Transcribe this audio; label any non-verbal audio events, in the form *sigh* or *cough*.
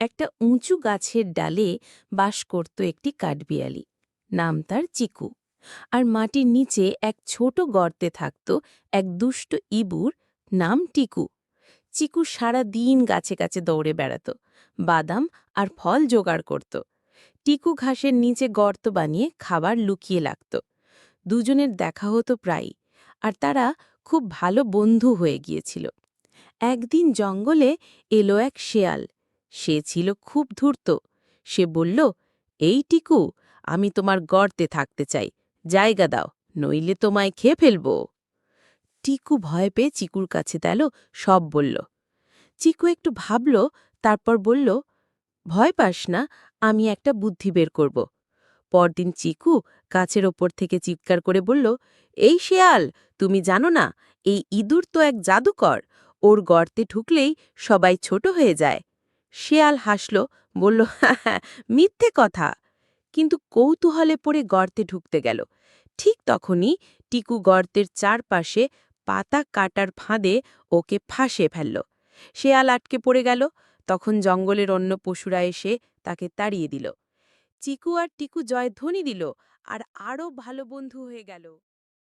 একটা উঁচু গাছের ডালে বাস করত একটি কাঠবিয়ালি নাম তার চিকু। আর মাটির নিচে এক ছোট গর্তে থাকত এক দুষ্ট ইবুর নাম টিকু। চিকু সারা দিন গাছে গাছে দৌড়ে বেড়াত, বাদাম আর ফল জোগাড় করত। টিকু ঘাসের নিচে গর্ত বানিয়ে খাবার লুকিয়ে লাগত দুজনের দেখা হতো প্রায়ই, আর তারা খুব ভালো বন্ধু হয়ে গিয়েছিল। একদিন জঙ্গলে এলো এক শেয়াল। সে ছিল খুব ধূর্ত। সে বলল, এই টিকু, আমি তোমার গর্তে থাকতে চাই। জায়গা দাও, নইলে তোমায় খেয়ে ফেলব। টিকু ভয় পেয়ে চিকুর কাছে তেল সব বলল। চিকু একটু ভাবল, তারপর বলল, ভয় পাস না, আমি একটা বুদ্ধি বের করব। পরদিন চিকু গাছের ওপর থেকে চিৎকার করে বলল, এই শেয়াল, তুমি জানো না, এই ইঁদুর তো এক জাদুকর। ওর গর্তে ঢুকলেই সবাই ছোট হয়ে যায়। শেয়াল হাসল, বলল, *laughs* মিথ্যে কথা। কিন্তু কৌতূহলে পড়ে গর্তে ঢুকতে গেল। ঠিক তখনই টিকু গর্তের চারপাশে পাতা কাটার ফাঁদে ওকে ফাঁসে ফেলল। শেয়াল আটকে পড়ে গেল। তখন জঙ্গলের অন্য পশুরা এসে তাকে তাড়িয়ে দিল। চিকু আর টিকু জয়ধ্বনি দিল, আর আরও ভালো বন্ধু হয়ে গেল।